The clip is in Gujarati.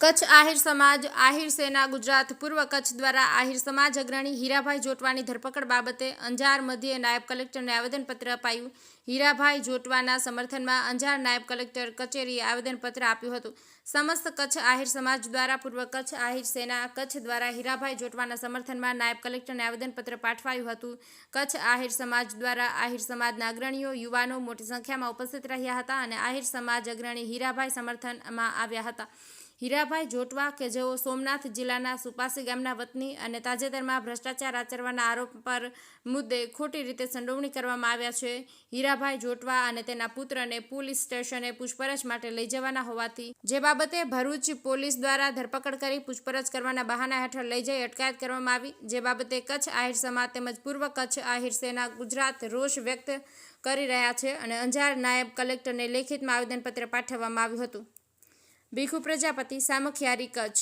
કચ્છ આહિર સમાજ, આહિર સેના, ગુજરાત પૂર્વ કચ્છ દ્વારા આહિર સમાજ અગ્રણી હીરાભાઈ જોટવાની ધરપકડ બાબતે અંજાર મધ્યે નાયબ કલેક્ટરને આવેદનપત્ર અપાયું. હીરાભાઈ જોટવાના સમર્થનમાં અંજાર નાયબ કલેક્ટર કચેરીએ આવેદનપત્ર આપ્યું હતું. સમસ્ત કચ્છ આહિર સમાજ દ્વારા પૂર્વ કચ્છ આહિર સેના કચ્છ દ્વારા હીરાભાઈ જોટવાના સમર્થનમાં નાયબ કલેક્ટરને આવેદનપત્ર પાઠવાયું હતું. કચ્છ આહિર સમાજ દ્વારા આહિર સમાજના અગ્રણીઓ, યુવાનો મોટી સંખ્યામાં ઉપસ્થિત રહ્યા હતા અને આહિર સમાજ અગ્રણી હીરાભાઈ સમર્થનમાં આવ્યા હતા. હીરાભાઈ જોટવા કે જેઓ સોમનાથ જિલ્લાના સુપાસી ગામના વતની અને તાજેતરમાં ભ્રષ્ટાચાર આચરવાના આરોપ પર મુદ્દે ખોટી રીતે સંડોવણી કરવામાં આવ્યા છે, હીરાભાઈ જોટવા અને તેના પુત્રને પોલીસ સ્ટેશને પૂછપરછ માટે લઈ જવાના હોવાથી, જે બાબતે ભરૂચ પોલીસ દ્વારા ધરપકડ કરી પૂછપરછ કરવાના બહાના હેઠળ લઈ જઈ અટકાયત કરવામાં આવી, જે બાબતે કચ્છ આહિર સમાજ તેમજ પૂર્વ કચ્છ આહિર સેના ગુજરાત રોષ વ્યક્ત કરી રહ્યા છે અને અંજાર નાયબ કલેક્ટરને લેખિતમાં આવેદનપત્ર પાઠવવામાં આવ્યું હતું. ભીખુ પ્રજાપતિ સામખિયારી કચ્છ.